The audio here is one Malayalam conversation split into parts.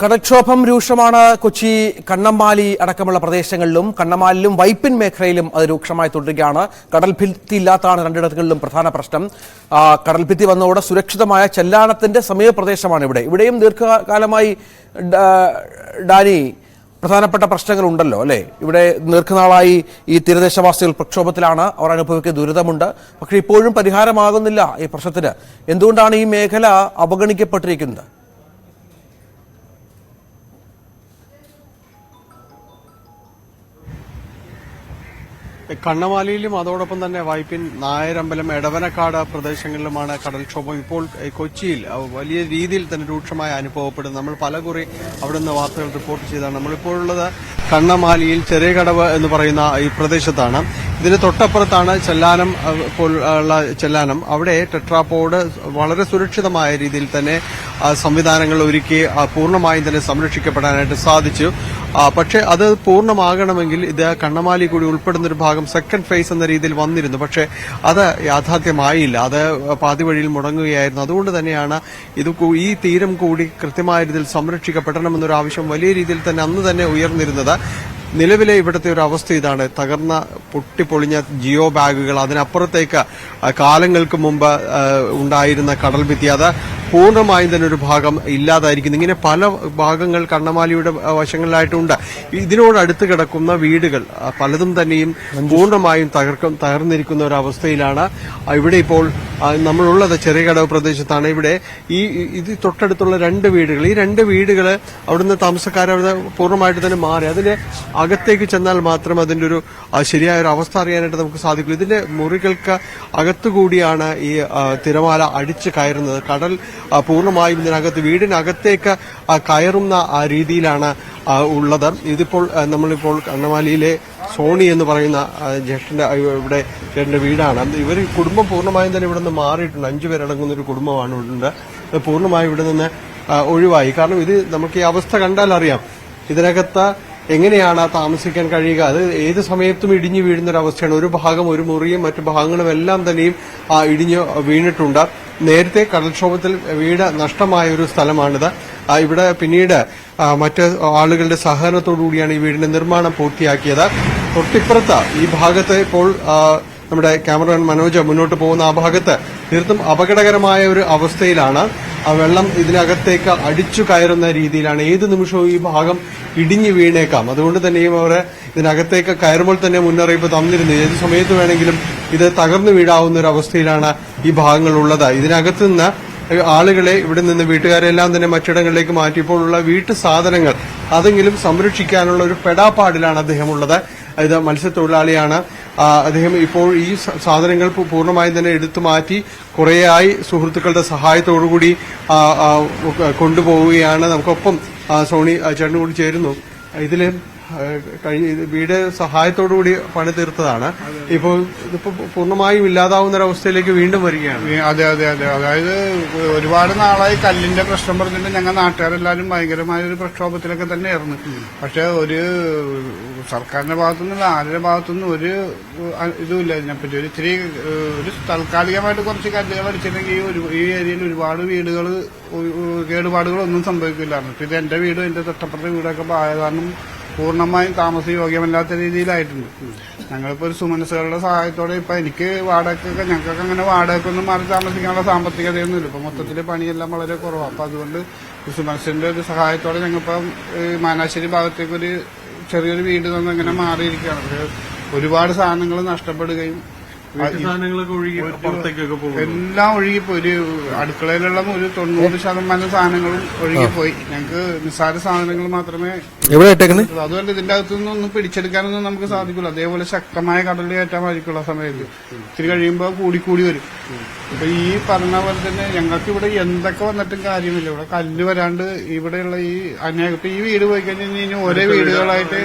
കടൽക്ഷോഭം രൂക്ഷമാണ് കൊച്ചി കണ്ണമ്മാലി അടക്കമുള്ള പ്രദേശങ്ങളിലും കണ്ണമാലിലും വൈപ്പിൻ മേഖലയിലും അത് രൂക്ഷമായി തുടരുകയാണ്. കടൽ ഭിത്തി ഇല്ലാത്തതാണ് രണ്ടിടങ്ങളിലും പ്രധാന പ്രശ്നം. കടൽഭിത്തി കടൽ ഭിത്തി വന്നതോടെ സുരക്ഷിതമായ ചെല്ലാനത്തിന്റെ സമീപപ്രദേശമാണ് ഇവിടെ. ഇവിടെയും ദീർഘകാലമായി ഡാനി പ്രധാനപ്പെട്ട പ്രശ്നങ്ങളുണ്ടല്ലോ അല്ലേ? ഇവിടെ ദീർഘനാളായി ഈ തീരദേശവാസികൾ പ്രക്ഷോഭത്തിലാണ്. അവർ അനുഭവിക്കുന്ന ദുരിതമുണ്ട്. പക്ഷേ ഇപ്പോഴും പരിഹാരമാകുന്നില്ല ഈ പ്രശ്നത്തിന്. എന്തുകൊണ്ടാണ് ഈ മേഖല അവഗണിക്കപ്പെട്ടിരിക്കുന്നത്? കണ്ണമാലിയിലും അതോടൊപ്പം തന്നെ വൈപ്പിൻ നായരമ്പലം എടവനക്കാട് പ്രദേശങ്ങളിലുമാണ് കടൽക്ഷോഭം. ഇപ്പോൾ കൊച്ചിയിൽ വലിയ രീതിയിൽ തന്നെ രൂക്ഷമായി അനുഭവപ്പെടുന്നു. നമ്മൾ പലകുറി നിന്ന് വാർത്തകൾ റിപ്പോർട്ട് ചെയ്താണ്. നമ്മളിപ്പോഴുള്ളത് കണ്ണമാലിയിൽ ചെറിയ കടവ് എന്ന് പറയുന്ന ഈ പ്രദേശത്താണ്. ഇതിന് തൊട്ടപ്പുറത്താണ് ചെല്ലാനം പോലുള്ള ചെല്ലാനം. അവിടെ ടെട്രാപ്പോഡ് വളരെ സുരക്ഷിതമായ രീതിയിൽ തന്നെ സംവിധാനങ്ങൾ ഒരുക്കി പൂർണമായും തന്നെ സംരക്ഷിക്കപ്പെടാനായിട്ട് സാധിച്ചു. പക്ഷേ അത് പൂർണമാകണമെങ്കിൽ ഇത് കണ്ണമാലി കൂടി ഉൾപ്പെടുന്ന ഒരു ഭാഗം സെക്കൻഡ് ഫേസ് എന്ന രീതിയിൽ വന്നിരുന്നു. പക്ഷേ അത് യാഥാർത്ഥ്യമായില്ല. അത് പാതി വഴിയിൽ മുടങ്ങുകയായിരുന്നു. അതുകൊണ്ട് തന്നെയാണ് ഇത് ഈ തീരം കൂടി കൃത്യമായ രീതിയിൽ സംരക്ഷിക്കപ്പെടണമെന്നൊരു ആവശ്യം വലിയ രീതിയിൽ തന്നെ അന്ന് തന്നെ ഉയർന്നിരുന്നത്. നിലവിലെ ഇവിടുത്തെ ഒരു അവസ്ഥ ഇതാണ്. തകർന്ന പൊട്ടിപ്പൊളിഞ്ഞ ജിയോ ബാഗുകൾ അതിനപ്പുറത്തേക്ക് കാലങ്ങൾക്ക് മുമ്പ് ഉണ്ടായിരുന്ന കടൽ ഭിത്തി അത് പൂർണമായും തന്നെ ഒരു ഭാഗം ഇല്ലാതായിരിക്കുന്നു. ഇങ്ങനെ പല ഭാഗങ്ങൾ കണ്ണമാലിയുടെ വശങ്ങളിലായിട്ടുണ്ട്. ഇതിനോട് അടുത്ത് കിടക്കുന്ന വീടുകൾ പലതും തന്നെയും പൂർണമായും തകർക്കും തകർന്നിരിക്കുന്ന ഒരു അവസ്ഥയിലാണ്. ഇവിടെ ഇപ്പോൾ നമ്മളുള്ളത് ചെറിയ കടവ് പ്രദേശത്താണ്. ഇവിടെ ഈ ഇത് തൊട്ടടുത്തുള്ള രണ്ട് വീടുകൾ. ഈ രണ്ട് വീടുകൾ അവിടുന്ന് താമസക്കാർ അവിടെ പൂർണമായിട്ട് തന്നെ മാറി. അതിന് അകത്തേക്ക് ചെന്നാൽ മാത്രം അതിന്റെ ഒരു ശരിയായ ഒരു അവസ്ഥ അറിയാനായിട്ട് നമുക്ക് സാധിക്കുള്ളൂ. ഇതിന്റെ മുറികൾക്ക് അകത്തുകൂടിയാണ് ഈ തിരമാല അടിച്ചു കയറുന്നത്. കടൽ പൂർണമായും ഇതിനകത്ത് വീടിനകത്തേക്ക് കയറുന്ന ആ രീതിയിലാണ് ഉള്ളത്. ഇതിപ്പോൾ നമ്മളിപ്പോൾ കണ്ണമാലിയിലെ സോണി എന്ന് പറയുന്ന ജ്യേഷ്ഠന്റെ ഇവിടെ ജ്യേഷ്ഠന്റെ വീടാണ്. ഇവർ കുടുംബം പൂർണമായും തന്നെ ഇവിടെ നിന്ന് മാറിയിട്ടുണ്ട്. അഞ്ചു പേരടങ്ങുന്ന ഒരു കുടുംബമാണ് ഇത് പൂർണമായും ഇവിടെ നിന്ന് ഒഴിവായി. കാരണം ഇത് നമുക്ക് ഈ അവസ്ഥ കണ്ടാൽ അറിയാം ഇതിനകത്ത് എങ്ങനെയാണ് താമസിക്കാൻ കഴിയുക? അത് ഏത് സമയത്തും ഇടിഞ്ഞു വീഴുന്ന ഒരു അവസ്ഥയാണ് ഒരു ഭാഗം ഒരു മുറിയും മറ്റു ഭാഗങ്ങളും എല്ലാം തന്നെയും ആ, ഇടിഞ്ഞു വീണിട്ടുണ്ട്. നേരത്തെ കടൽക്ഷോഭത്തിൽ വീട് നഷ്ടമായ ഒരു സ്ഥലമാണിത്. ഇവിടെ പിന്നീട് ആ, മറ്റ് ആളുകളുടെ സഹകരണത്തോടുകൂടിയാണ് ഈ വീടിന്റെ നിർമ്മാണം പൂർത്തിയാക്കിയത്. തൊട്ടിപ്പുറത്ത് ഈ ഭാഗത്ത് ഇപ്പോൾ നമ്മുടെ ക്യാമറമാൻ മനോജ് മുന്നോട്ട് പോകുന്ന ആ ഭാഗത്ത് തീർത്തും അപകടകരമായ ഒരു അവസ്ഥയിലാണ്. ആ വെള്ളം ഇതിനകത്തേക്ക് അടിച്ചു കയറുന്ന രീതിയിലാണ്. ഏത് നിമിഷവും ഈ ഭാഗം ഇടിഞ്ഞു വീണേക്കാം. അതുകൊണ്ട് തന്നെയും അവർ ഇതിനകത്തേക്ക് കയറുമ്പോൾ തന്നെ മുന്നറിയിപ്പ് തന്നിരുന്നു. ഏത് സമയത്ത് വേണമെങ്കിലും ഇത് തകർന്നു വീഴാവുന്ന ഒരു അവസ്ഥയിലാണ് ഈ ഭാഗങ്ങൾ ഉള്ളത് ഇതിനകത്ത് നിന്ന് ആളുകളെ ഇവിടെ നിന്ന് വീട്ടുകാരെല്ലാം തന്നെ മറ്റിടങ്ങളിലേക്ക് മാറ്റിയപ്പോഴുള്ള വീട്ടു സാധനങ്ങൾ അതെങ്കിലും സംരക്ഷിക്കാനുള്ള ഒരു പെടാപ്പാടിലാണ് അദ്ദേഹം ഉള്ളത് ഇത് മത്സ്യത്തൊഴിലാളിയാണ്. അദ്ദേഹം ഇപ്പോൾ ഈ സാധനങ്ങൾ പൂർണമായും തന്നെ എടുത്തു മാറ്റി കുറേയായി സുഹൃത്തുക്കളുടെ സഹായത്തോടുകൂടി കൊണ്ടുപോവുകയാണ്. നമുക്കൊപ്പം സോണി ചേട്ടനും കൂടി ചേരുന്നു. ഇതിൽ ആ, കഴിഞ്ഞ ഇത് വീട് സഹായത്തോടുകൂടി പണി തീർത്തതാണ് ഇപ്പോൾ ഇതിപ്പോ പൂർണമായും ഇല്ലാതാവുന്ന ഒരു അവസ്ഥയിലേക്ക് വീണ്ടും വരികയാണ്. അതെ അതെ അതെ. അതായത് ഒരുപാട് നാളായി കല്ലിന്റെ പ്രശ്നം പറഞ്ഞിട്ട് ഞങ്ങൾ നാട്ടുകാരെല്ലാവരും ഭയങ്കരമായ ഒരു പ്രക്ഷോഭത്തിലൊക്കെ തന്നെയായിരുന്നു. പക്ഷെ ഒരു സർക്കാരിന്റെ ഭാഗത്തുനിന്ന് ആരുടെ ഭാഗത്തുനിന്ന് ഒരു ഇതുമില്ല. ഇതിനെപ്പറ്റി ഒരു ഇത്തിരി ഒരു താൽക്കാലികമായിട്ട് കുറച്ച് കല്ലുകൾ അടിച്ചിട്ടുണ്ടെങ്കിൽ ഈ ഏരിയയിൽ ഒരുപാട് വീടുകൾ കേടുപാടുകളൊന്നും സംഭവിക്കില്ലായിരുന്നു ഇത് എന്റെ വീടും എന്റെ തൊട്ടപ്പുറത്തെ വീടൊക്കെ ആയ കാരണം പൂർണമായും താമസ യോഗ്യമല്ലാത്ത രീതിയിലായിട്ടുണ്ട് ഞങ്ങളിപ്പോ ഒരു സുമനസുകളുടെ സഹായത്തോടെ ഇപ്പൊ എനിക്ക് വാടകയ്ക്കൊക്കെ ഞങ്ങൾക്കൊക്കെ അങ്ങനെ വാടകയ്ക്കൊന്നും മാറി താമസിക്കാനുള്ള സാമ്പത്തികതയൊന്നുമില്ല. ഇപ്പൊ മൊത്തത്തിൽ പണിയെല്ലാം വളരെ കുറവാണ് അപ്പൊ അതുകൊണ്ട് സുമനസിന്റെ ഒരു സഹായത്തോടെ ഞങ്ങളിപ്പം മാനാശ്ശേരി ഭാഗത്തേക്കൊരു ചെറിയൊരു വീട് തന്നെ ഇങ്ങനെ മാറിയിരിക്കുകയാണ്. ഒരുപാട് സാധനങ്ങൾ നഷ്ടപ്പെടുകയും എല്ലാം ഒഴുകിപ്പോയി ഒരു അടുക്കളയിലുള്ള ഒരു തൊണ്ണൂറ് ശതമാനം സാധനങ്ങളും ഒഴുകിപ്പോയി. ഞങ്ങൾക്ക് നിസ്സാര സാധനങ്ങൾ മാത്രമേ അതുകൊണ്ട് ഇതിന്റെ അകത്തുനിന്ന് ഒന്നും പിടിച്ചെടുക്കാനൊന്നും നമുക്ക് സാധിക്കില്ല അതേപോലെ ശക്തമായ കടൽ വഴിക്കുള്ള സമയത്ത് ഇത്തിരി കഴിയുമ്പോൾ കൂടിക്കൂടി വരും. അപ്പൊ ഈ പറഞ്ഞ പോലെ തന്നെ ഞങ്ങൾക്ക് ഇവിടെ എന്തൊക്കെ വന്നിട്ടും കാര്യമില്ല. ഇവിടെ കല്ല് വരാണ്ട് ഇവിടെയുള്ള ഈ അനേക ഇപ്പൊ ഈ വീട് പോയി കഴിഞ്ഞാൽ ഇനി ഒരേ വീടുകളായിട്ട്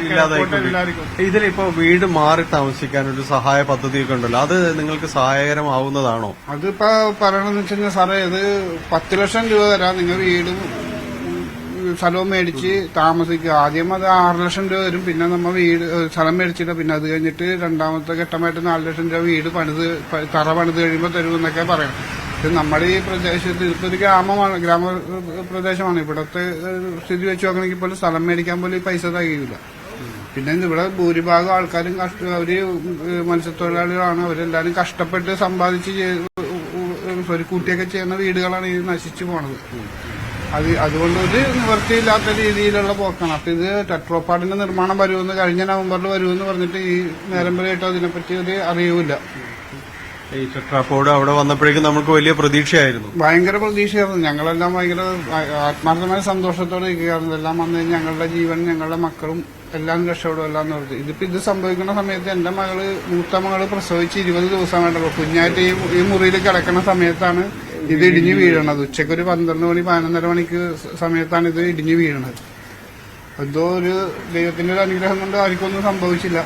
ഇതിലിപ്പോ വീട് മാറി താമസിക്കാൻ ഒരു സഹായ പദ്ധതിയൊക്കെ ഉണ്ടല്ലോ. അത് നിങ്ങൾക്ക് സഹായകരമാവുന്നതാണോ? അതിപ്പോ പറയണെന്ന് വെച്ച് കഴിഞ്ഞാൽ സാറേ ഇത് പത്ത് ലക്ഷം രൂപ തരാം. നിങ്ങൾ വീടും സ്ഥലവും മേടിച്ച് താമസിക്കുക. ആദ്യം അത് ആറ് ലക്ഷം രൂപ വരും പിന്നെ നമ്മൾ വീട് സ്ഥലം മേടിച്ചിട്ട് പിന്നെ അത് കഴിഞ്ഞിട്ട് രണ്ടാമത്തെ ഘട്ടമായിട്ട് നാല് ലക്ഷം രൂപ വീട് പണിത് തറ പണിത് കഴിയുമ്പോൾ തരുമെന്നൊക്കെ പറയണം. ഇത് നമ്മുടെ ഈ പ്രദേശത്ത് ഇപ്പൊ ഒരു ഗ്രാമമാണ് ഗ്രാമ പ്രദേശമാണ് ഇവിടത്തെ സ്ഥിതി വെച്ച് നോക്കണമെങ്കിൽ പോലും സ്ഥലം മേടിക്കാൻ പോലും ഈ പൈസ തികയില്ല പിന്നെ ഇവിടെ ഭൂരിഭാഗം ആൾക്കാരും കഷ്ട അവർ മത്സ്യത്തൊഴിലാളികളാണ്. അവരെല്ലാരും കഷ്ടപ്പെട്ട് സമ്പാദിച്ച് സോറി ഒരു കൂട്ടിയൊക്കെ ചെയ്യുന്ന വീടുകളാണ് ഈ നശിച്ചു പോണത്. അത് അതുകൊണ്ട് ഒരു നിവൃത്തിയില്ലാത്ത രീതിയിലുള്ള പോക്കാണ്. അപ്പൊ ഇത് ടെട്രോപ്പാടിന്റെ നിർമ്മാണം വരുമെന്ന് കഴിഞ്ഞ നവംബറിൽ വരുമെന്ന് പറഞ്ഞിട്ട് ഈ നേരം വരെയായിട്ട് അതിനെപ്പറ്റി ഒരു അറിയില്ല ഈ ടെട്രാപ്പോഡ് അവിടെ വന്നപ്പോഴേക്കും നമുക്ക് വലിയ പ്രതീക്ഷയായിരുന്നു. ഭയങ്കര പ്രതീക്ഷയായിരുന്നു. ഞങ്ങളെല്ലാം ഭയങ്കര ആത്മാർത്ഥമായ സന്തോഷത്തോടെ ഇരിക്കുകയായിരുന്നു. എല്ലാം വന്നു ഞങ്ങളുടെ ജീവൻ ഞങ്ങളുടെ മക്കളും എല്ലാം രക്ഷപ്പെടും എല്ലാം പറഞ്ഞു. ഇതിപ്പോ ഇത് സംഭവിക്കുന്ന സമയത്ത് എന്റെ മകൾ മൂത്ത മകൾ പ്രസവിച്ച് ഇരുപത് ദിവസം വേണ്ടല്ലോ കുഞ്ഞായിട്ട് ഈ മുറിയിൽ കിടക്കുന്ന സമയത്താണ് ഇത് ഇടിഞ്ഞു വീഴണത്. ഉച്ചയ്ക്ക് ഒരു പന്ത്രണ്ട് മണി പതിനൊന്നര മണിക്ക് സമയത്താണ് ഇത് ഇടിഞ്ഞു വീഴണത്. എന്തോ ഒരു ദൈവത്തിന്റെ ഒരു അനുഗ്രഹം കൊണ്ട് ആർക്കൊന്നും സംഭവിച്ചില്ല.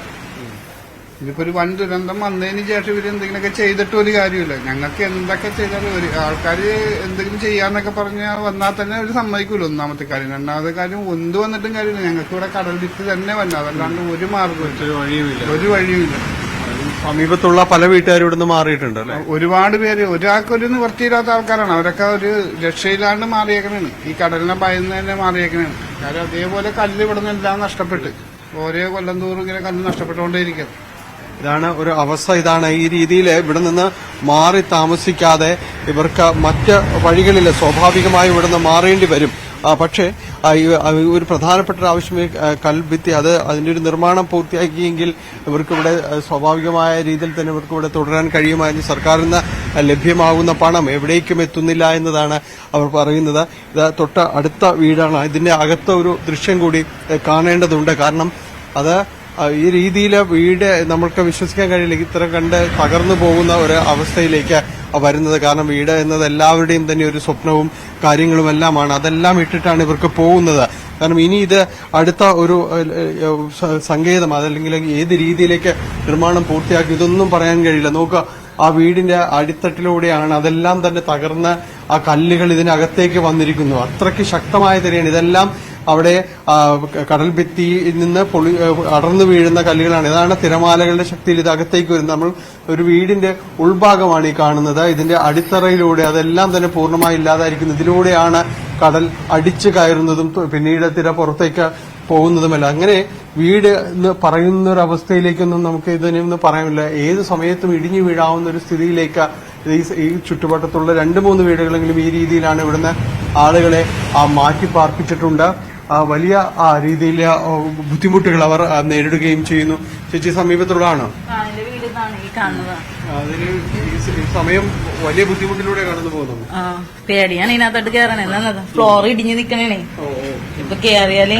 ഇതിപ്പോ ഒരു വൻ ദുരന്തം വന്നതിന് ശേഷം ഇവർ എന്തെങ്കിലുമൊക്കെ ചെയ്തിട്ട് ഒരു കാര്യമില്ല. ഞങ്ങൾക്ക് എന്തൊക്കെ ചെയ്താലും ഒരു ആൾക്കാർ എന്തെങ്കിലും ചെയ്യാന്നൊക്കെ പറഞ്ഞ് വന്നാൽ തന്നെ അവർ സമ്മതിക്കൂല ഒന്നാമത്തെ കാര്യം. രണ്ടാമത്തെ കാര്യം എന്ത് വന്നിട്ടും കാര്യമില്ല. ഞങ്ങൾക്ക് ഇവിടെ കടൽ ഭിത്തി തന്നെ വന്നു. അതല്ലാണ്ട് ഒരു മാർഗമില്ല ഒരു വഴിയുമില്ല ഒരു വഴിയുമില്ല സമീപത്തുള്ള പല വീട്ടുകാരും ഇവിടുന്ന് മാറിയിട്ടുണ്ട് അല്ലെ? ഒരുപാട് പേര്. ഒരാൾക്കൊരു നിവർത്തിയില്ലാത്ത ആൾക്കാരാണ്. അവരൊക്കെ ഒരു രക്ഷയില്ലാണ്ട് മാറിയേക്കണാണ്. ഈ കടലിനെ ഭയന്ന് തന്നെ മാറിയേക്കണാണ്. കാര്യം അതേപോലെ കല്ല് ഇവിടെ നിന്ന് എല്ലാം നഷ്ടപ്പെട്ട്. ഓരോ കൊല്ലം തോറും ഇങ്ങനെ കല്ല് നഷ്ടപ്പെട്ടുകൊണ്ടേയിരിക്കും. ഇതാണ് ഒരു അവസ്ഥ. ഇതാണ് ഈ രീതിയിൽ ഇവിടെ നിന്ന് മാറി താമസിക്കാതെ ഇവർക്ക് മറ്റ് വഴികളിൽ സ്വാഭാവികമായി ഇവിടെ നിന്ന് മാറേണ്ടി വരും. പക്ഷേ ഒരു പ്രധാനപ്പെട്ട ആവശ്യം കൽഭിത്തി അത് അതിന്റെ ഒരു നിർമ്മാണം പൂർത്തിയാക്കിയെങ്കിൽ ഇവർക്കിവിടെ സ്വാഭാവികമായ രീതിയിൽ തന്നെ ഇവർക്ക് ഇവിടെ തുടരാൻ കഴിയുമായിരുന്നു സർക്കാരിൽ നിന്ന് ലഭ്യമാകുന്ന പണം എവിടേക്കും എത്തുന്നില്ല എന്നതാണ് അവർ പറയുന്നത്. ഇത് തൊട്ട് അടുത്ത വീടാണ്. ഇതിന്റെ അകത്ത ഒരു ദൃശ്യം കൂടി കാണേണ്ടതുണ്ട്. കാരണം അത് ഈ രീതിയിൽ വീട് നമ്മൾക്ക് വിശ്വസിക്കാൻ കഴിയില്ല. ഇത്ര കണ്ട് തകർന്നു പോകുന്ന ഒരു അവസ്ഥയിലേക്ക് വരുന്നത്. കാരണം വീട് എന്നത് എല്ലാവരുടെയും തന്നെ ഒരു സ്വപ്നവും കാര്യങ്ങളും എല്ലാമാണ് അതെല്ലാം ഇട്ടിട്ടാണ് ഇവർക്ക് പോകുന്നത്. കാരണം ഇനി ഇത് അടുത്ത ഒരു സങ്കേതം അതല്ലെങ്കിൽ ഏത് രീതിയിലേക്ക് നിർമ്മാണം പൂർത്തിയാക്കി ഇതൊന്നും പറയാൻ കഴിയില്ല. നോക്കുക ആ വീടിന്റെ അടിത്തട്ടിലൂടെയാണ് അതെല്ലാം തന്നെ തകർന്ന് ആ കല്ലുകൾ ഇതിനകത്തേക്ക് വന്നിരിക്കുന്നു. അത്രയ്ക്ക് ശക്തമായ തിരയാണ്. ഇതെല്ലാം അവിടെ കടൽ ഭിത്തിയിൽ നിന്ന് പൊളി അടർന്നു വീഴുന്ന കല്ലുകളാണ്. ഇതാണ് തിരമാലകളുടെ ശക്തിയിൽ ഇത് അകത്തേക്ക് വരുന്നത്. നമ്മൾ ഒരു വീടിന്റെ ഉൾഭാഗമാണ് ഈ കാണുന്നത്. ഇതിന്റെ അടിത്തറയിലൂടെ അതെല്ലാം തന്നെ പൂർണമായി ഇല്ലാതായിരിക്കുന്നു. ഇതിലൂടെയാണ് കടൽ അടിച്ചു കയറുന്നതും പിന്നീട് തിര പുറത്തേക്ക് പോകുന്നതുമല്ല. അങ്ങനെ വീട് എന്ന് പറയുന്ന ഒരു അവസ്ഥയിലേക്കൊന്നും നമുക്ക് ഇതിനൊന്നും പറയാനില്ല. ഏത് സമയത്തും ഇടിഞ്ഞു വീഴാവുന്ന ഒരു സ്ഥിതിയിലേക്ക് ഈ ചുറ്റുവട്ടത്തുള്ള രണ്ട് മൂന്ന് വീടുകളെങ്കിലും ഈ രീതിയിലാണ് ഇവിടുന്ന് ആളുകളെ മാറ്റി പാർപ്പിച്ചിട്ടുണ്ട്. വലിയ ആ രീതിയിൽ ബുദ്ധിമുട്ടുകൾ അവർ നേരിടുകയും ചെയ്യുന്നു. ചേച്ചി സമീപത്തുള്ളതാണ്? സമയം വലിയ ബുദ്ധിമുട്ടിലൂടെ കടന്നു പോകുന്നു. പേടിയാണ് ഇതിനകത്തോട്ട് കയറണേ എന്താ ഫ്ലോർ ഇടിഞ്ഞു നിക്കണേ ഇപ്പൊ കേറിയാൽ.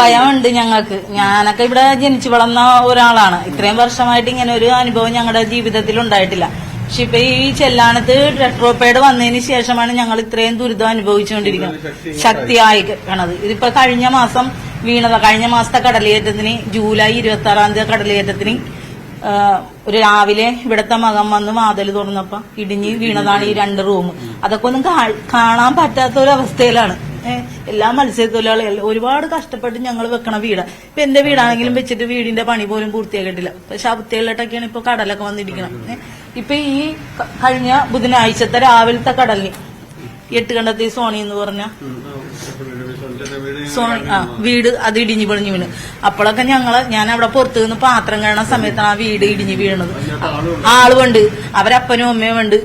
ഭയമുണ്ട് ഞങ്ങൾക്ക്. ഞാനൊക്കെ ഇവിടെ ജനിച്ചു വളർന്ന ഒരാളാണ്. ഇത്രയും വർഷമായിട്ട് ഇങ്ങനെ ഒരു അനുഭവം ഞങ്ങളുടെ ജീവിതത്തിൽ ഉണ്ടായിട്ടില്ല. പക്ഷെ ഇപ്പൊ ഈ ചെല്ലാനത്ത് റെട്രോപേഡ് വന്നതിന് ശേഷമാണ് ഞങ്ങൾ ഇത്രയും ദുരിതം അനുഭവിച്ചുകൊണ്ടിരിക്കുന്നത്. ശക്തിയായി കണത് ഇതിപ്പോ കഴിഞ്ഞ മാസം വീണത കഴിഞ്ഞ മാസത്തെ കടലേറ്റത്തിന് ജൂലൈ ഇരുപത്തി ആറാം തീയതി കടലേറ്റത്തിന് ഒരു രാവിലെ ഇവിടത്തെ മകൻ വന്ന് വാതിൽ തുറന്നപ്പോ ഇടിഞ്ഞ് വീണതാണ് ഈ രണ്ട് റൂം. അതൊക്കെ ഒന്നും കാണാൻ പറ്റാത്ത ഒരു അവസ്ഥയിലാണ്. എല്ലാ മത്സ്യത്തൊഴിലാളികളും ഒരുപാട് കഷ്ടപ്പെട്ട് ഞങ്ങൾ വെക്കണ വീടാ. ഇപ്പൊ എന്റെ വീടാണെങ്കിലും വെച്ചിട്ട് വീടിന്റെ പണി പോലും പൂർത്തിയാക്കിയിട്ടില്ല. ഇപ്പൊ ശബത്തികളിലോട്ടൊക്കെയാണ് ഇപ്പൊ കടലൊക്കെ വന്നിരിക്കണം. ഇപ്പൊ ഈ കഴിഞ്ഞ ബുധനാഴ്ചത്തെ രാവിലത്തെ കടലിന്. എട്ട് കണ്ടത്തി സോണി എന്ന് പറഞ്ഞ. സോണി ആ വീട് അത് ഇടിഞ്ഞു പൊളിഞ്ഞു വീണ്. അപ്പോഴൊക്കെ ഞങ്ങൾ ഞാൻ അവിടെ പുറത്തു നിന്ന് പാത്രം കാണുന്ന സമയത്താണ് ആ വീട് ഇടിഞ്ഞു വീണത്. ആളുണ്ട്. അവരപ്പനും അമ്മയും ഉണ്ട്.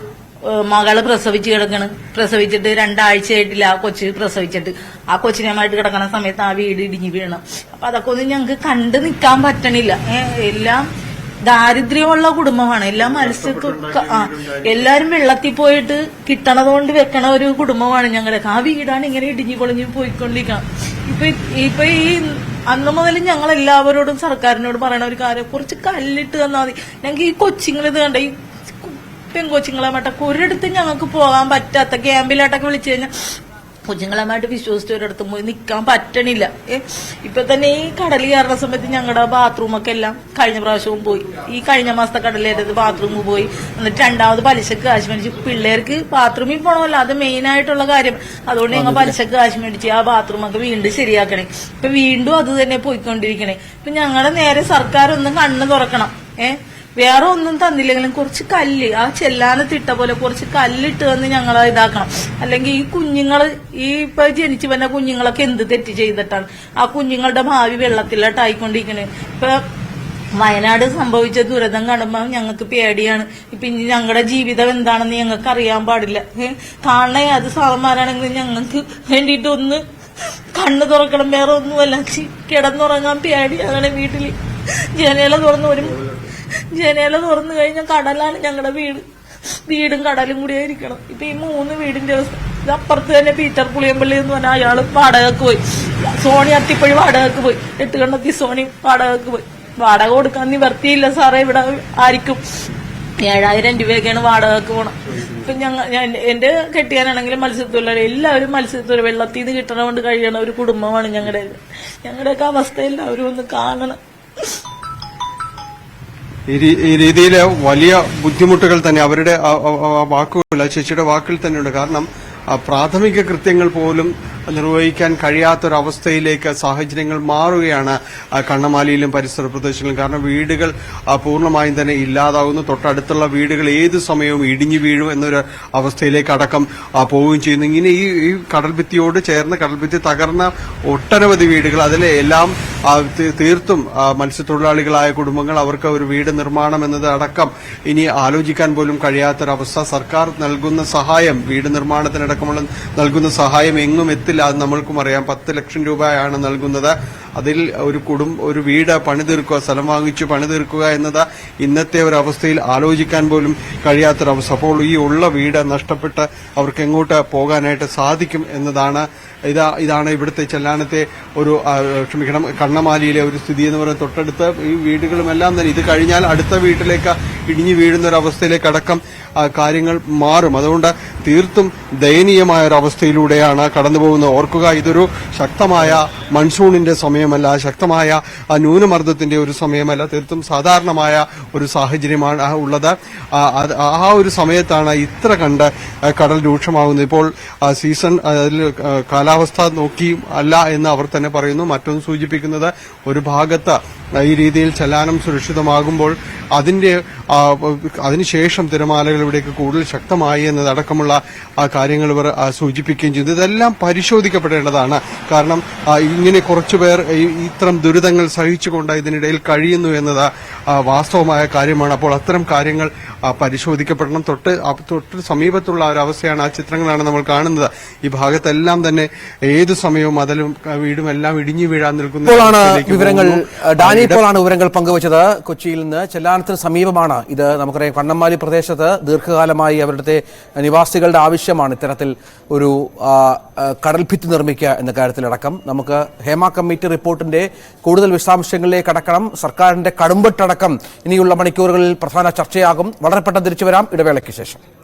മകൾ പ്രസവിച്ച് കിടക്കണ്. പ്രസവിച്ചിട്ട് രണ്ടാഴ്ചയായിട്ടില്ല ആ കൊച്ച് പ്രസവിച്ചിട്ട്. ആ കൊച്ചിനുമായിട്ട് കിടക്കണ സമയത്ത് ആ വീട് ഇടിഞ്ഞു വീണു. അപ്പൊ അതൊക്കെ ഒന്നും ഞങ്ങൾക്ക് കണ്ടു നിൽക്കാൻ പറ്റണില്ല. എല്ലാം ദാരിദ്ര്യമുള്ള കുടുംബമാണ്. എല്ലാം മത്സ്യത്തൊ എല്ലാരും വെള്ളത്തിൽ പോയിട്ട് കിട്ടണതുകൊണ്ട് വെക്കണ ഒരു കുടുംബമാണ് ഞങ്ങളുടെ ആ വീടാണ് ഇങ്ങനെ ഇടിഞ്ഞു പൊളിഞ്ഞു പോയിക്കൊണ്ടിരിക്കണം ഇപ്പൊ ഇപ്പൊ ഈ അന്ന് മുതൽ ഞങ്ങൾ എല്ലാവരോടും സർക്കാരിനോട് പറയണ ഒരു കാര്യം കുറച്ച് കല്ലിട്ട് തന്നാൽ മതി. ഞങ്ങൾക്ക് ഈ കൊച്ചിങ്ങളിത് കണ്ട ഈ പെൺകൊച്ചുങ്ങളെ മട്ടൊക്കെ ഒരിടത്തും ഞങ്ങൾക്ക് പോകാൻ പറ്റാത്ത ക്യാമ്പിലോട്ടൊക്കെ വിളിച്ചു കഴിഞ്ഞാൽ കൊച്ചുങ്ങളമായിട്ട് വിശ്വസിച്ച് ഒരിടത്തും പോയി നിൽക്കാൻ പറ്റണില്ല. ഏ ഇപ്പൊ തന്നെ ഈ കടൽ കയറുന്ന സമയത്ത് ഞങ്ങളുടെ ബാത്റൂമൊക്കെ എല്ലാം കഴിഞ്ഞ പ്രാവശ്യവും പോയി. ഈ കഴിഞ്ഞ മാസത്തെ കടലേറ്റത് ബാത്റൂമിൽ പോയി. എന്നിട്ട് രണ്ടാമത് പലിശക്ക് കാശ് മേടിച്ച്. പിള്ളേർക്ക് ബാത്റൂമിൽ പോകണമല്ലോ അത് മെയിൻ ആയിട്ടുള്ള കാര്യം. അതുകൊണ്ട് ഞങ്ങൾ പലിശക്ക് കാശ് മേടിച്ച് ആ ബാത്റൂമൊക്കെ വീണ്ടും ശരിയാക്കണേ. ഇപ്പൊ വീണ്ടും അത് തന്നെ പോയിക്കൊണ്ടിരിക്കണേ. ഇപ്പൊ ഞങ്ങളുടെ നേരെ സർക്കാർ ഒന്ന് കണ്ണ് തുറക്കണം. ഏഹ് വേറെ ഒന്നും തന്നില്ലെങ്കിലും കുറച്ച് കല്ല് ആ ചെല്ലാനത്തിട്ട പോലെ കുറച്ച് കല്ലിട്ട് വന്ന് ഞങ്ങൾ ഇതാക്കണം. അല്ലെങ്കിൽ ഈ കുഞ്ഞുങ്ങൾ ഈ ഇപ്പൊ ജനിച്ചു വന്ന കുഞ്ഞുങ്ങളൊക്കെ എന്ത് തെറ്റ് ചെയ്തിട്ടാണ്? ആ കുഞ്ഞുങ്ങളുടെ ഭാവി വെള്ളത്തിലോട്ടായിക്കൊണ്ടിരിക്കുന്നത് ഇപ്പൊ വയനാട് സംഭവിച്ച ദുരിതം കാണുമ്പോൾ ഞങ്ങൾക്ക് പേടിയാണ്. ഇപ്പൊ ഇനി ഞങ്ങളുടെ ജീവിതം എന്താണെന്ന് ഞങ്ങൾക്ക് അറിയാൻ പാടില്ല. കാണണ അത് സാറന്മാരാണെങ്കിൽ ഞങ്ങൾക്ക് വേണ്ടിയിട്ട് ഒന്ന് കണ്ണ് തുറക്കണം. വേറെ ഒന്നുമല്ല കിടന്നുറങ്ങാൻ പേടിയാണ് വീട്ടിൽ ജനല തുറന്ന് ഒരു ജനല തുറന്നു കഴിഞ്ഞാൽ കടലാണ് ഞങ്ങളുടെ വീട്. വീടും കടലും കൂടി ആയിരിക്കണം. ഇപ്പൊ ഈ മൂന്ന് വീടിന്റെ ഇത് അപ്പുറത്ത് തന്നെ പീറ്റർ പുളിയമ്പള്ളി എന്ന് പറഞ്ഞാൽ അയാൾ വാടകക്ക് പോയി. സോണി അത്തിപ്പഴി വാടകക്ക് പോയി. എട്ട് കണ്ടെത്തി സോണി വാടകക്ക് പോയി. വാടക കൊടുക്കാൻ നിവർത്തിയില്ല സാറേ ഇവിടെ ആയിരിക്കും. ഏഴായിരം രൂപയൊക്കെയാണ് വാടകക്ക് പോണം. ഇപ്പൊ ഞങ്ങൾ എന്റെ കെട്ടിയാനാണെങ്കിൽ മത്സ്യത്തൊഴിലാളി എല്ലാവരും മത്സ്യത്തൊഴിൽ വെള്ളത്തിൽ നിന്ന് കിട്ടണ കൊണ്ട് കഴിയണ ഒരു കുടുംബമാണ് ഞങ്ങളുടെ ഞങ്ങളുടെയൊക്കെ അവസ്ഥ എല്ലാവരും ഒന്ന് കാണണം. ഈ രീതിയിൽ വലിയ ബുദ്ധിമുട്ടുകൾ തന്നെ അവരുടെ വാക്കുകൾ ചേച്ചിയുടെ വാക്കിൽ തന്നെയുണ്ട്. കാരണം പ്രാഥമിക കൃത്യങ്ങൾ പോലും നിർവഹിക്കാൻ കഴിയാത്തൊരവസ്ഥയിലേക്ക് സാഹചര്യങ്ങൾ മാറുകയാണ് കണ്ണമാലിയിലും പരിസര പ്രദേശങ്ങളിലും. കാരണം വീടുകൾ പൂർണമായും തന്നെ ഇല്ലാതാവുന്നു. തൊട്ടടുത്തുള്ള വീടുകൾ ഏത് സമയവും ഇടിഞ്ഞു വീഴും എന്നൊരു അവസ്ഥയിലേക്ക് അടക്കം പോവുകയും ചെയ്യുന്നു. ഇങ്ങനെ ഈ കടൽഭിത്തിയോട് ചേർന്ന് കടൽഭിത്തി തകർന്ന ഒട്ടനവധി വീടുകൾ അതിലെ എല്ലാം തീർത്തും മത്സ്യത്തൊഴിലാളികളായ കുടുംബങ്ങൾ അവർക്ക് ഒരു വീട് നിർമ്മാണം എന്നത് അടക്കം ഇനി ആലോചിക്കാൻ പോലും കഴിയാത്തൊരവസ്ഥ. സർക്കാർ നൽകുന്ന സഹായം വീട് നിർമ്മാണത്തിനടക്കമുള്ള നൽകുന്ന സഹായം എങ്ങും എത്തില്ല അത് നമ്മൾക്കും അറിയാം. പത്ത് ലക്ഷം രൂപയാണ് നൽകുന്നത്. അതിൽ ഒരു കുടും ഒരു വീട് പണിതീർക്കുക സ്ഥലം വാങ്ങിച്ചു പണിതീർക്കുക എന്നത് ഇന്നത്തെ ഒരു അവസ്ഥയിൽ ആലോചിക്കാൻ പോലും കഴിയാത്തൊരവസ്ഥ. അപ്പോൾ ഈ ഉള്ള വീട് നഷ്ടപ്പെട്ട് അവർക്ക് എങ്ങോട്ട് പോകാനായിട്ട് സാധിക്കും എന്നതാണ് ഇതാ ഇതാണ് ഇവിടുത്തെ ചെല്ലാനത്തെ ഒരു ക്ഷമിക്കണം കണ്ണമാലിയിലെ ഒരു സ്ഥിതി എന്ന് പറയുന്നത്. തൊട്ടടുത്ത് ഈ വീടുകളുമെല്ലാം തന്നെ ഇത് കഴിഞ്ഞാൽ അടുത്ത വീട്ടിലേക്ക് ഇടിഞ്ഞു വീഴുന്ന ഒരു അവസ്ഥയിലേക്ക് അടക്കം കാര്യങ്ങൾ മാറും. അതുകൊണ്ട് തീർത്തും ദയനീയമായ ഒരു അവസ്ഥയിലൂടെയാണ് കടന്നു പോകുന്നത് ഓർക്കുക ഇതൊരു ശക്തമായ മൺസൂണിന്റെ സമയമല്ല ശക്തമായ ന്യൂനമർദ്ദത്തിന്റെ ഒരു സമയമല്ല തീർത്തും സാധാരണമായ ഒരു സാഹചര്യമാണ് ഉള്ളത്. ആ, ഒരു സമയത്താണ് ഇത്ര കണ്ട് കടൽ രൂക്ഷമാകുന്നത്. ഇപ്പോൾ സീസൺ അതിൽ കാലാവസ്ഥ നോക്കി അല്ല എന്ന് അവർ തന്നെ പറയുന്നു. മറ്റൊന്ന് സൂചിപ്പിക്കുന്നത് ഒരു ഭാഗത്ത് ഈ രീതിയിൽ ചലാനം സുരക്ഷിതമാകുമ്പോൾ അതിന്റെ അതിനുശേഷം തിരമാലകൾ ഇവിടേക്ക് കൂടുതൽ ശക്തമായി എന്നതടക്കമുള്ള ആ കാര്യങ്ങൾ ഇവർ സൂചിപ്പിക്കുകയും ചെയ്തു. ഇതെല്ലാം പരിശോധിക്കപ്പെടേണ്ടതാണ്. കാരണം ഇങ്ങനെ കുറച്ചുപേർ ഇത്തരം ദുരിതങ്ങൾ സഹിച്ചുകൊണ്ട് ഇതിനിടയിൽ കഴിയുന്നു എന്നത് വാസ്തവമായ കാര്യമാണ്. അപ്പോൾ അത്തരം കാര്യങ്ങൾ പരിശോധിക്കപ്പെടണം. തൊട്ട് തൊട്ട് സമീപത്തുള്ള ഒരു അവസ്ഥയാണ് ആ ചിത്രങ്ങളാണ് നമ്മൾ കാണുന്നത്. ഈ ഭാഗത്തെല്ലാം തന്നെ ഏതു സമയവും അതിലും വീടും എല്ലാം ഇടിഞ്ഞു വീഴാൻ നിൽക്കുന്ന വിവരങ്ങൾ. ഡാനി ഇപ്പോഴാണ് വിവരങ്ങൾ പങ്കുവച്ചത് കൊച്ചിയിൽ നിന്ന്. ചെല്ലാനത്തിന് സമീപമാണ് ഇത് നമുക്കറിയാം കണ്ണമ്മാലി പ്രദേശത്ത് ദീർഘകാലമായി അവരുടെ നിവാസികളുടെ ആവശ്യമാണ് ഇത്തരത്തിൽ ഒരു കടൽഭിത്തി നിർമ്മിക്കുക എന്ന കാര്യത്തിലടക്കം. നമുക്ക് ഹേമ കമ്മിറ്റി റിപ്പോർട്ടിന്റെ കൂടുതൽ വിശദാംശങ്ങളിലേക്ക് കടക്കണം. സർക്കാരിന്റെ കടുമ്പട്ടടക്കം ഇനിയുള്ള മണിക്കൂറുകളിൽ പ്രധാന ചർച്ചയാകും. വളരെ പെട്ടെന്ന് തിരിച്ചു വരാം. ഇടവേളയ്ക്ക് ശേഷം.